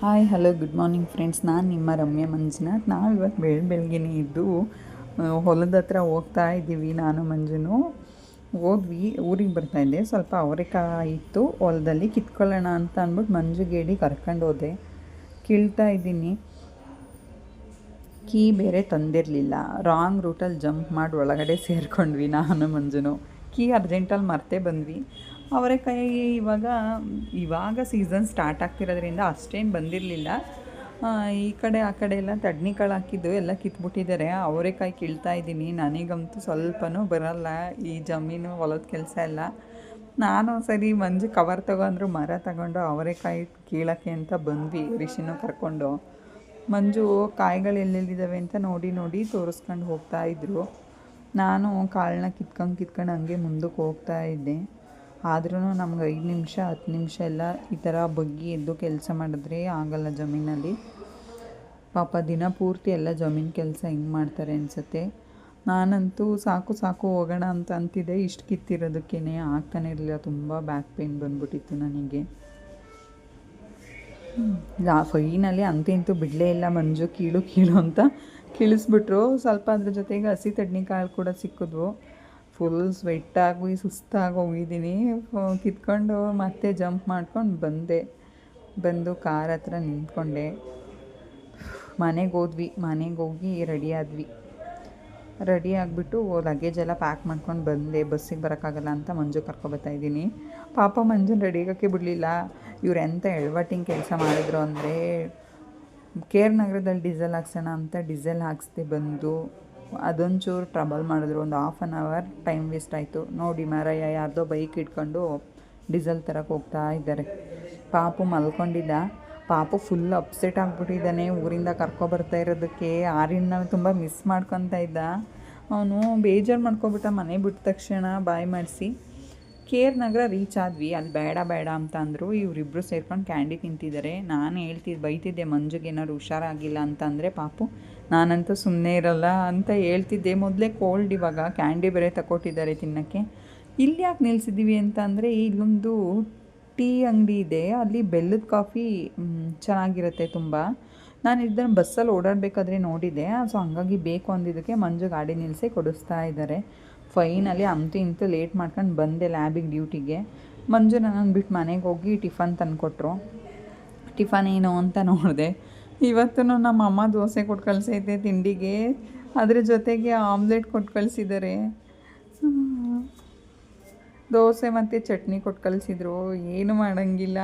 Hi hello good morning friends ನಾನು ನಿಮ್ಮ ರಮ್ಯ ಮಂಜುನಾಥ್. ನಾವು ಇವತ್ತು ಬೆಳ ಬೆಳಗ್ಗೆನೇ ಇದ್ದು ಹೊಲದ ಹತ್ರ ಹೋಗ್ತಾ ಇದ್ದೀವಿ ನಾನು, ಮಂಜುನು. ಹೋದ್ವಿ, ಊರಿಗೆ ಬರ್ತಾ ಇದ್ದೆ. ಸ್ವಲ್ಪ ಅವರೆಕಾಯಿ ಇತ್ತು, ಹೊಲದಲ್ಲಿ ಕಿತ್ಕೊಳ್ಳೋಣ ಅಂತ ಅಂದ್ಬಿಟ್ಟು ಮಂಜುಗೇಡಿ ಕರ್ಕೊಂಡು ಹೋದೆ. ಕೀಳ್ತಾ ಇದ್ದೀನಿ. ಕೀ ಬೇರೆ ತಂದಿರಲಿಲ್ಲ. ರಾಂಗ್ ರೂಟಲ್ಲಿ ಜಂಪ್ ಮಾಡಿ ಒಳಗಡೆ ಸೇರಿಕೊಂಡ್ವಿ ನಾನು, ಮಂಜುನು. ಕೀ ಅರ್ಜೆಂಟಲ್ಲಿ ಮರ್ತೇ ಬಂದ್ವಿ. ಅವರೆಕಾಯಿ ಇವಾಗ ಇವಾಗ ಸೀಸನ್ ಸ್ಟಾರ್ಟ್ ಆಗ್ತಿರೋದ್ರಿಂದ ಅಷ್ಟೇನು ಬಂದಿರಲಿಲ್ಲ. ಈ ಕಡೆ, ಆ ಕಡೆ ಎಲ್ಲ ತಡ್ನಿಕಾಳು ಹಾಕಿದ್ದು ಎಲ್ಲ ಕಿತ್ಬಿಟ್ಟಿದ್ದಾರೆ. ಅವರೆಕಾಯಿ ಕೀಳ್ತಾ ಇದ್ದೀನಿ. ನನಗಂತೂ ಸ್ವಲ್ಪನೂ ಬರಲ್ಲ. ಈ ಜಮೀನು, ಹೊಲದ ಕೆಲಸ ಎಲ್ಲ. ನಾನು ಸರಿ ಮಂಜು ಕವರ್ ತಗೊಂಡ್ರು, ಮರ ತಗೊಂಡು ಅವರೆಕಾಯಿ ಕೀಳಕ್ಕೆ ಅಂತ ಬಂದ್ವಿ, ರಿಷಿನೂ ಕರ್ಕೊಂಡು. ಮಂಜು ಕಾಯಿಗಳು ಎಲ್ಲೆಲ್ಲಿದ್ದಾವೆ ಅಂತ ನೋಡಿ ನೋಡಿ ತೋರಿಸ್ಕೊಂಡು ಹೋಗ್ತಾ ಇದ್ರು. ನಾನು ಕಾಳನ್ನ ಕಿತ್ಕೊಂಡು ಕಿತ್ಕೊಂಡು ಹಂಗೆ ಮುಂದಕ್ಕೆ ಹೋಗ್ತಾ ಇದ್ದೆ. ಆದ್ರೂ ನಮ್ಗೆ ಐದು ನಿಮಿಷ, ಹತ್ತು ನಿಮಿಷ ಎಲ್ಲ ಈ ಥರ ಬಗ್ಗಿ ಎದ್ದು ಕೆಲಸ ಮಾಡಿದ್ರೆ ಆಗಲ್ಲ ಜಮೀನಲ್ಲಿ. ಪಾಪ ದಿನ ಪೂರ್ತಿ ಎಲ್ಲ ಜಮೀನು ಕೆಲಸ ಹಿಂಗೆ ಮಾಡ್ತಾರೆ ಅನಿಸುತ್ತೆ. ನಾನಂತೂ ಸಾಕು ಸಾಕು ಹೋಗೋಣ ಅಂತ ಅಂತಿದ್ದೆ. ಇಷ್ಟು ಕಿತ್ತಿರೋದಕ್ಕೇ ಆಗ್ತಾನೆ ಇರಲಿಲ್ಲ. ತುಂಬ ಬ್ಯಾಕ್ ಪೇನ್ ಬಂದ್ಬಿಟ್ಟಿತ್ತು ನನಗೆ. ಫೈನಲ್ಲಿ ಅಂತೂ ಬಿಡಲೇ ಇಲ್ಲ. ಮಂಜು ಕೀಳು ಕೀಳು ಅಂತ ಕೀಳಿಸ್ಬಿಟ್ರು. ಸ್ವಲ್ಪ ಅದ್ರ ಜೊತೆಗೆ ಹಸಿ ತಡ್ನಿಕಾಳು ಕೂಡ ಸಿಕ್ಕಿದ್ವು. ಫುಲ್ ಸ್ವೆಟ್ಟಾಗಿ ಸುಸ್ತಾಗಿ ಹೋಗಿದ್ದೀನಿ. ಕಿತ್ಕೊಂಡು ಮತ್ತೆ ಜಂಪ್ ಮಾಡ್ಕೊಂಡು ಬಂದೆ. ಬಂದು ಕಾರ್ ಹತ್ರ ನಿಂತ್ಕೊಂಡೆ. ಮನೆಗೆ ಹೋದ್ವಿ. ಮನೆಗೆ ಹೋಗಿ ರೆಡಿ ಆದ್ವಿ. ರೆಡಿ ಆಗಿಬಿಟ್ಟು ಲಗೇಜ್ ಎಲ್ಲ ಪ್ಯಾಕ್ ಮಾಡ್ಕೊಂಡು ಬಂದೆ. ಬಸ್ಸಿಗೆ ಬರೋಕ್ಕಾಗಲ್ಲ ಅಂತ ಮಂಜು ಕರ್ಕೊಬತ್ತಾ ಇದ್ದೀನಿ. ಪಾಪ ಮಂಜುನ ರೆಡಿ ಆಗೋಕ್ಕೆ ಬಿಡಲಿಲ್ಲ. ಇವ್ರು ಎಂಥ ಎಳ್ವಟ್ಟಿನ ಕೆಲಸ ಮಾಡಿದ್ರು ಅಂದರೆ, ಕೇರ್ ನಗರದಲ್ಲಿ ಡೀಸೆಲ್ ಹಾಕ್ಸೋಣ ಅಂತ ಡೀಸೆಲ್ ಹಾಕ್ಸ್ದೆ ಬಂದು ಅದೊಂಚೂರು ಟ್ರಬಲ್ ಮಾಡಿದ್ರು. ಒಂದು half an hour time waste ಆಯಿತು. ನೋಡಿ ಮಾರಯ್ಯ ಯಾರ್ದೋ ಬೈಕ್ ಇಟ್ಕೊಂಡು ಡೀಸೆಲ್ ತರಕ್ಕೆ ಹೋಗ್ತಾ ಇದ್ದಾರೆ. ಪಾಪು ಮಲ್ಕೊಂಡಿದ್ದ. ಪಾಪು ಫುಲ್ ಅಪ್ಸೆಟ್ ಆಗಿಬಿಟ್ಟಿದ್ದಾನೆ. ಊರಿಂದ ಕರ್ಕೊಬರ್ತಾ ಇರೋದಕ್ಕೆ. ಆರಿನ ತುಂಬ ಮಿಸ್ ಮಾಡ್ಕೊತಾ ಇದ್ದ. ಅವನು ಬೇಜಾರು ಮಾಡ್ಕೊಬಿಟ್ಟ ಮನೆ ಬಿಟ್ಟ ತಕ್ಷಣ ಬಾಯ್ ಮಾಡಿಸಿ. ಕೆ ಆರ್ ನಗರ ರೀಚ್ ಆದ್ವಿ. ಅಲ್ಲಿ ಬೇಡ ಬೇಡ ಅಂತ ಅಂದರು. ಇವರಿಬ್ಬರು ಸೇರ್ಕೊಂಡು ಕ್ಯಾಂಡಿ ತಿಂತಿದ್ದಾರೆ ನಾನು ಹೇಳ್ತಿದ್ದೆ ಬೈತಿದ್ದೆ ಮಂಜುಗೆ ಏನಾದ್ರು ಹುಷಾರಾಗಿಲ್ಲ ಅಂತಂದರೆ ಪಾಪು, ನಾನಂತೂ ಸುಮ್ಮನೆ ಇರಲ್ಲ ಅಂತ ಹೇಳ್ತಿದ್ದೆ. ಮೊದಲೇ ಕೋಲ್ಡ್ ಇವಾಗ. ಕ್ಯಾಂಡಿ ಬೇರೆ ತಗೊಟ್ಟಿದ್ದಾರೆ ತಿನ್ನೋಕ್ಕೆ. ಇಲ್ಲಿ ಯಾಕೆ ನಿಲ್ಸಿದ್ದೀವಿ ಅಂತ ಅಂದರೆ, ಇಲ್ಲೊಂದು ಟೀ ಅಂಗಡಿ ಇದೆ. ಅಲ್ಲಿ ಬೆಲ್ಲದ ಕಾಫಿ ಚೆನ್ನಾಗಿರುತ್ತೆ ತುಂಬ. ನಾನು ಇದನ್ನು ಬಸ್ಸಲ್ಲಿ ಓಡಾಡಬೇಕಾದ್ರೆ ನೋಡಿದೆ. ಸೊ ಹಂಗಾಗಿ ಬೇಕು ಅಂದಿದ್ದಕ್ಕೆ ಮಂಜು ಗಾಡಿ ನಿಲ್ಲಿಸಿ ಕೊಡಿಸ್ತಾ ಇದ್ದಾರೆ ಫೈನಲಿ ಅಂತೂ ಇಂತೂ ಲೇಟ್ ಮಾಡ್ಕೊಂಡು ಬಂದೆ ಲ್ಯಾಬಿಗೆ ಡ್ಯೂಟಿಗೆ ಮಂಜು ನನ್ನನ್ನು ಬಿಟ್ಟು ಮನೆಗೆ ಹೋಗಿ ಟಿಫನ್ ತಂದುಕೊಟ್ರು ಟಿಫನ್ ಏನು ಅಂತ ನೋಡಿದೆ. ಇವತ್ತು ನಮ್ಮ ಅಮ್ಮ ದೋಸೆ ಕೊಟ್ಟು ಕಳಿಸೈತೆ ತಿಂಡಿಗೆ. ಅದ್ರ ಜೊತೆಗೆ ಆಮ್ಲೆಟ್ ಕೊಟ್ಟು ಕಳಿಸಿದ್ದಾರೆ ದೋಸೆ ಮತ್ತು ಚಟ್ನಿ ಕೊಟ್ಟು ಕಳಿಸಿದ್ರು. ಏನು ಮಾಡೋಂಗಿಲ್ಲ.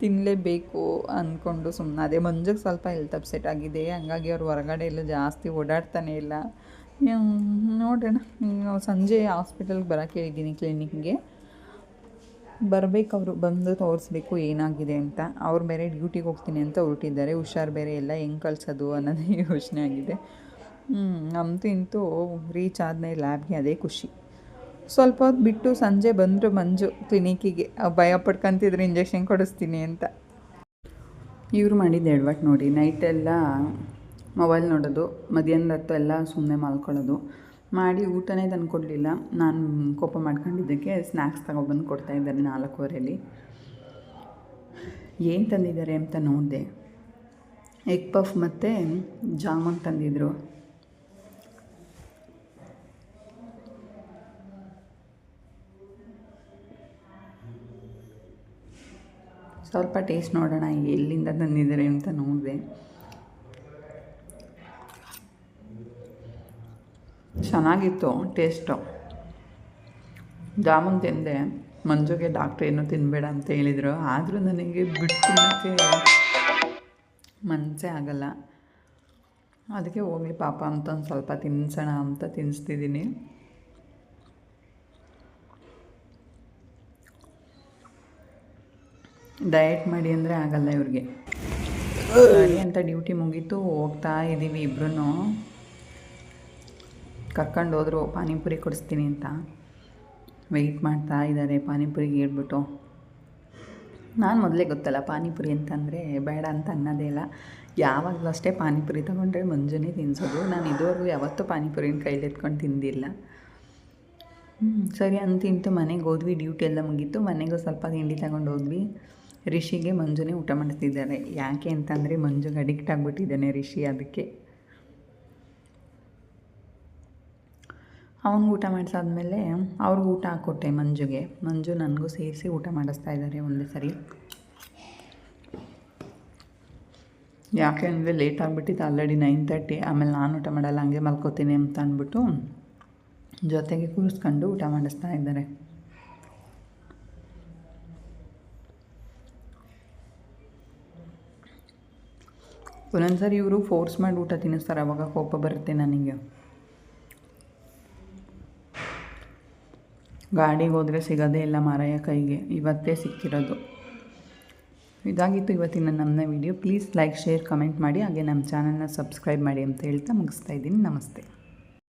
ತಿನ್ನಲೇಬೇಕು ಅಂದ್ಕೊಂಡು ಸುಮ್ಮನೆ ಅದೇ ಮಂಜಿಗೆ ಸ್ವಲ್ಪ ಹೆಲ್ತ್ ಅಪ್ಸೆಟ್ ಆಗಿದೆ. ಹಂಗಾಗಿ ಅವ್ರು ಹೊರಗಡೆ ಎಲ್ಲ ಜಾಸ್ತಿ ಓಡಾಡ್ತಾನೆ ಇಲ್ಲ. ನೋಡೋಣ. ನಾವು ಸಂಜೆ ಹಾಸ್ಪಿಟಲ್ಗೆ ಬರೋಕ್ಕೆ ಹೇಳಿದ್ದೀನಿ ಕ್ಲಿನಿಕ್ಗೆ ಬರಬೇಕು ಅವರು, ಬಂದು ತೋರಿಸ್ಬೇಕು ಏನಾಗಿದೆ ಅಂತ. ಅವ್ರು ಬೇರೆ ಡ್ಯೂಟಿಗೆ ಹೋಗ್ತೀನಿ ಅಂತ ಹೊರಟಿದ್ದಾರೆ ಹುಷಾರು ಬೇರೆ ಎಲ್ಲ ಹೆಂಗೆ ಕಳ್ಸೋದು ಅನ್ನೋದೇ ಯೋಚನೆ ಆಗಿದೆ. ಅಂತೂ ಇಂತೂ ರೀಚ್ ಆದಮೇಲೆ ಲ್ಯಾಬ್ಗೆ ಅದೇ ಖುಷಿ. ಸ್ವಲ್ಪ ಹೊತ್ತು ಬಿಟ್ಟು ಸಂಜೆ ಬಂದರು ಮಂಜು ಕ್ಲಿನಿಕ್ಕಿಗೆ ಭಯ ಪಡ್ಕೊಂತಿದ್ರು ಇಂಜೆಕ್ಷನ್ ಕೊಡಿಸ್ತೀನಿ ಅಂತ. ಇವ್ರು ಮಾಡಿದ್ದು ಎಡವಟ್ಟು ನೋಡಿ ನೈಟೆಲ್ಲ ಮೊಬೈಲ್ ನೋಡೋದು, ಮಧ್ಯಾಹ್ನದ ಹೊತ್ತು ಎಲ್ಲ ಸುಮ್ಮನೆ ಮಲ್ಕೊಳ್ಳೋದು. ಮಾಡಿ ಊಟನೇ ತಂದು ಕೊಡಲಿಲ್ಲ. ನಾನು ಕೋಪ ಮಾಡ್ಕೊಂಡಿದ್ದಕ್ಕೆ ಸ್ನ್ಯಾಕ್ಸ್ ತಗೊಬಂದು ಕೊಡ್ತಾ ಇದ್ದಾರೆ ನಾಲ್ಕೂವರೆಯಲ್ಲಿ. ಏನು ತಂದಿದ್ದಾರೆ ಅಂತ ನೋಡಿದೆ. ಎಗ್ ಪಫ್ ಮತ್ತು ಜಾಮೂನ್ ತಂದಿದ್ರು. ಸ್ವಲ್ಪ ಟೇಸ್ಟ್ ನೋಡೋಣ ಎಲ್ಲಿಂದ ತಂದಿದ್ದಾರೆ ಅಂತ ನೋಡಿದೆ. ಚೆನ್ನಾಗಿತ್ತು, ಟೇಸ್ಟು. ಜಾಮೂನ್ ತಿಂದೆ. ಮಂಜುಗೆ ಡಾಕ್ಟ್ರ್ ಏನೂ ತಿನ್ನಬೇಡ ಅಂತ ಹೇಳಿದರು. ಆದರೂ ನನಗೆ ಬಿಟ್ಟು ತಿನ್ನೋಕ್ಕೆ ಮನಸ್ಸೇ ಆಗಲ್ಲ. ಅದಕ್ಕೆ ಹೋಗಲಿ ಪಾಪ ಅಂತ ಒಂದು ಸ್ವಲ್ಪ ತಿನ್ಸೋಣ ಅಂತ ತಿನ್ನಿಸ್ತಿದ್ದೀನಿ ಡಯಟ್ ಮಾಡಿ ಅಂದರೆ ಆಗಲ್ಲ ಇವ್ರಿಗೆ. ಅಂತ ಡ್ಯೂಟಿ ಮುಗೀತು, ಹೋಗ್ತಾ ಇದ್ದೀವಿ ಇಬ್ರು ಕರ್ಕೊಂಡು ಹೋದರು, ಪಾನಿಪುರಿ ಕೊಡಿಸ್ತೀನಿ ಅಂತ. ವೆಯ್ಟ್ ಮಾಡ್ತಾ ಇದ್ದಾರೆ ಪಾನಿಪುರಿಗೆ ಹೇಳ್ಬಿಟ್ಟು. ನಾನು ಮೊದಲೇ ಗೊತ್ತಲ್ಲ, ಪಾನಿಪುರಿ ಅಂತಂದರೆ ಬೇಡ ಅಂತ ಅನ್ನೋದೇ ಇಲ್ಲ. ಯಾವಾಗಲೂ ಅಷ್ಟೇ ಪಾನಿಪುರಿ ತೊಗೊಂಡ್ರೆ ಮುಂಜಾನೆ ತಿನ್ಸೋದು. ನಾನು ಇದುವರೆಗೂ ಯಾವತ್ತೂ ಪಾನಿಪುರಿನ ಕೈಲಿ ಎತ್ಕೊಂಡು ತಿಂದಿಲ್ಲ. ಸರಿ ಅಂತ ಇಂತು ಮನೆಗೆ ಹೋದ್ವಿ, ಡ್ಯೂಟಿ ಎಲ್ಲ ಮುಗೀತು. ಮನೆಗೂ ಸ್ವಲ್ಪ ತಿಂಡಿ ತಗೊಂಡು ಹೋದ್ವಿ. ರಿಷಿಗೆ ಮಂಜುನೇ ಊಟ ಮಾಡ್ತಿದ್ದಾರೆ. ಯಾಕೆ ಅಂತಂದರೆ ಮಂಜುಗೆ ಅಡಿಕ್ಟ್ ಆಗಿಬಿಟ್ಟಿದ್ದಾನೆ ರಿಷಿ ಅದಕ್ಕೆ. ಅವನಿಗೆ ಊಟ ಮಾಡಿಸಾದ್ಮೇಲೆ ಅವ್ರಿಗೆ ಊಟ ಹಾಕ್ಕೊಟ್ಟೆ ಮಂಜುಗೆ. ಮಂಜು ನನಗೂ ಸೇರಿಸಿ ಊಟ ಮಾಡಿಸ್ತಾ ಇದ್ದಾರೆ ಒಂದೇ ಸರಿ. ಯಾಕೆ ಅಂದರೆ ಲೇಟ್ ಆಗಿಬಿಟ್ಟಿತ್ತು ಆಲ್ರೆಡಿ ನೈನ್ ತರ್ಟಿ ಆಮೇಲೆ ನಾನು ಊಟ ಮಾಡಲ್ಲ, ಹಂಗೆ ಮಲ್ಕೋತೀನಿ ಅಂತ ಅಂದ್ಬಿಟ್ಟು ಜೊತೆಗೆ ಕೂರಿಸ್ಕೊಂಡು ಊಟ ಮಾಡಿಸ್ತಾ ಇದ್ದಾರೆ ಒಂದೊಂದ್ಸರಿ ಇವರು ಫೋರ್ಸ್ ಮಾಡಿ ಊಟ ತಿನ್ನಿಸ್ತಾರೆ, ಅವಾಗ ಕೋಪ ಬರುತ್ತೆ ನನಗೆ. ಗಾಡಿಗೆ ಹೋದರೆ ಸಿಗೋದೇ ಇಲ್ಲ ಮಾರಾಯ ಕೈಗೆ. ಇವತ್ತೇ ಸಿಕ್ಕಿರೋದು. ಇದಾಗಿತ್ತು ಇವತ್ತಿನ ನನ್ನ video. Please like, share, comment ಮಾಡಿ. ಹಾಗೆ ನಮ್ಮ ಚಾನಲ್ನ ಸಬ್ಸ್ಕ್ರೈಬ್ ಮಾಡಿ ಅಂತ ಹೇಳ್ತಾ ಮುಗಿಸ್ತಾ ಇದ್ದೀನಿ. ನಮಸ್ತೆ.